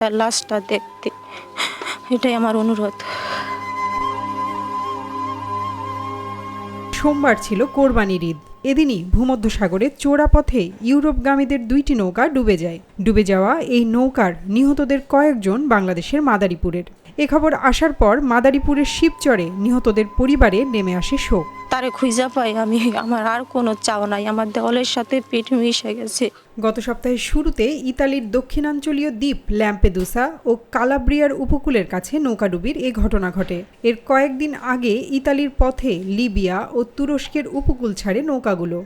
তার লাশটা দেখতে। এটাই আমার অনুরোধ। সোমবার ছিল কোরবানির ঈদ। এদিনই ভূমধ্যসাগরে চোরাপথে ইউরোপগামীদের দুইটি নৌকা ডুবে যায়। ডুবে যাওয়া এই নৌকার নিহতদের কয়েকজন বাংলাদেশের মাদারীপুরের। এ খবর আসার পর মাদারীপুরের শিবচরে নিহতদের পরিবারে নেমে আসে শোক। তারে খুঁজা পাই আমি। আমার আর কোনো চাও নাই। আমার দেওয়ালের সাথে পেট মিশে গেছে। গত সপ্তাহের শুরুতে ইতালির দক্ষিণাঞ্চলীয় দ্বীপ ল্যাম্পেদুসা ও কালাব্রিয়ার উপকূলের কাছে নৌকাডুবির এ ঘটনা ঘটে। এর কয়েকদিন আগে ইতালির পথে লিবিয়া ও তুরস্কের উপকূল ছাড়ে নৌকাগুলো।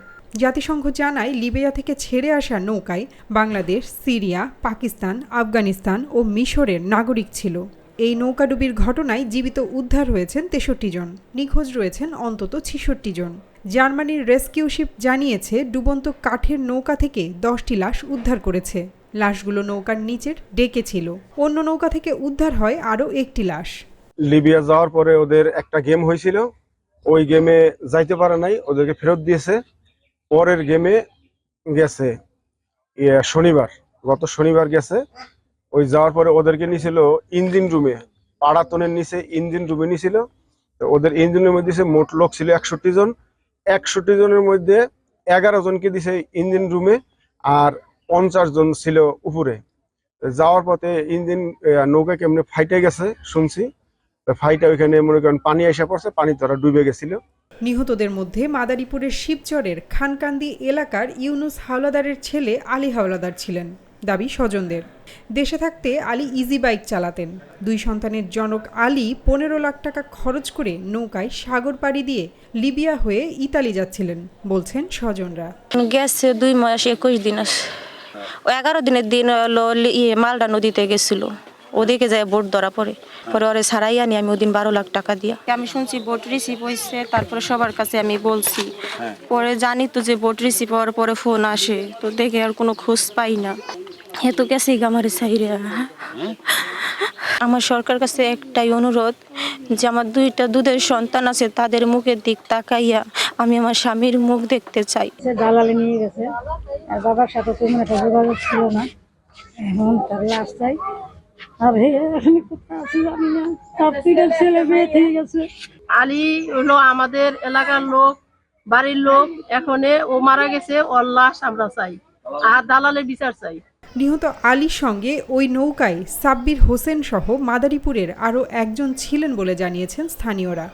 জাতিসংঘ জানায় লিবিয়া থেকে ছেড়ে আসা নৌকায় বাংলাদেশ, সিরিয়া, পাকিস্তান, আফগানিস্তান ও মিশরের নাগরিক ছিল। এই নৌকাডুবির ঘটনায় জীবিত উদ্ধার হয়েছেন তেষট্টি জন। নিখোঁজ রয়েছেন অন্তত ছিষট্টি জন। জার্মানির রেস্কিউ শিপ জানিয়েছে ডুবন্ত কাঠের নৌকা থেকে দশটি লাশ উদ্ধার করেছে। লাশগুলো নৌকার নিচের ডেকে ছিল। অন্য নৌকা থেকে উদ্ধার হয় আরও একটি লাশ। লিবিয়া যাওয়ার পরে ওদের একটা গেম হয়েছিল। ওই গেমে যাইতে পারে নাই ওদেরকে ফেরত দিয়েছে। পরের গেমে গেছে। ইয়ে, শনিবার গত শনিবার গেছে। ওই যাওয়ার পরে ওদেরকে নিয়েছিল ইঞ্জিন রুমে, পাড়াতনের নিচে ইঞ্জিন রুমে নিয়েছিল তো ওদের ইঞ্জিনের মধ্যে দিছে মোট লোক ছিল একষট্টি জন। একষট্টি জনের মধ্যে এগারো জনকে দিছে ইঞ্জিন রুমে আর পঞ্চাশ জন ছিল উপরে। যাওয়ার পথে ইঞ্জিন নৌকা কেমনে ফাইটে গেছে শুনছি। ফাইটা ওইখানে মনে করেন পানি এসে পড়ছে, পানি তারা ডুবে গেছিল। নিহতদের মধ্যে মাদারীপুরের শিবচরের খানকান্দি এলাকার ইউনুস হাওলাদারের ছেলে আলী হাওলাদার ছিলেন। দাবি স্বজনদের। দেশে থাকতে আলী ইজি বাইক চালাতেন। দুই সন্তানের জনক আলী পনেরো লাখ টাকা খরচ করে নৌকায় সাগর পাড়ি দিয়ে লিবিয়া হয়ে ইতালি যাচ্ছিলেন বলছেন স্বজনরা। গেছে দুই মাস একুশ দিন। আস ও এগারো দিনের দিন হলো ইয়ে মালদা নদীতে গেছিল। ওদিকে যায় বোট ধরা পড়ে। পরে ওরে সারাই আনি আমি ওদিন বারো লাখ টাকা দিয়া। আমি শুনছি বোট রিসিভ হয়েছে তারপরে সবার কাছে আমি বলছি। পরে জানি তো যে বোট রিসিভ হওয়ার পরে ফোন আসে তো দেখে আর কোনো খোঁজ পাই না। এ তো গেছে গামারে সাইরে আমার সরকার কাছে একটাই অনুরোধ যে আমার দুইটা দুধের সন্তান আছে তাদের মুখের দিক তাকাইয়া আমি আমার স্বামীর মুখ দেখতে চাই। দালালি নিয়ে গেছে। আর বাবার সাথে তেমন একটা যোগাযোগ ছিল না। এখন তার লাশ চাই। আর না? ছেলে মেয়ে থেকে গেছে। আলী হলো আমাদের এলাকার লোক বাড়ির লোক। এখনে ও মারা গেছে ওর লাশ আমরা চাই। আর দালালের বিচার চাই। নিহত আলীর সঙ্গে ওই নৌকায় সাব্বির হোসেন সহ মাদারীপুরের আরও একজন ছিলেন বলে জানিয়েছেন স্থানীয়রা।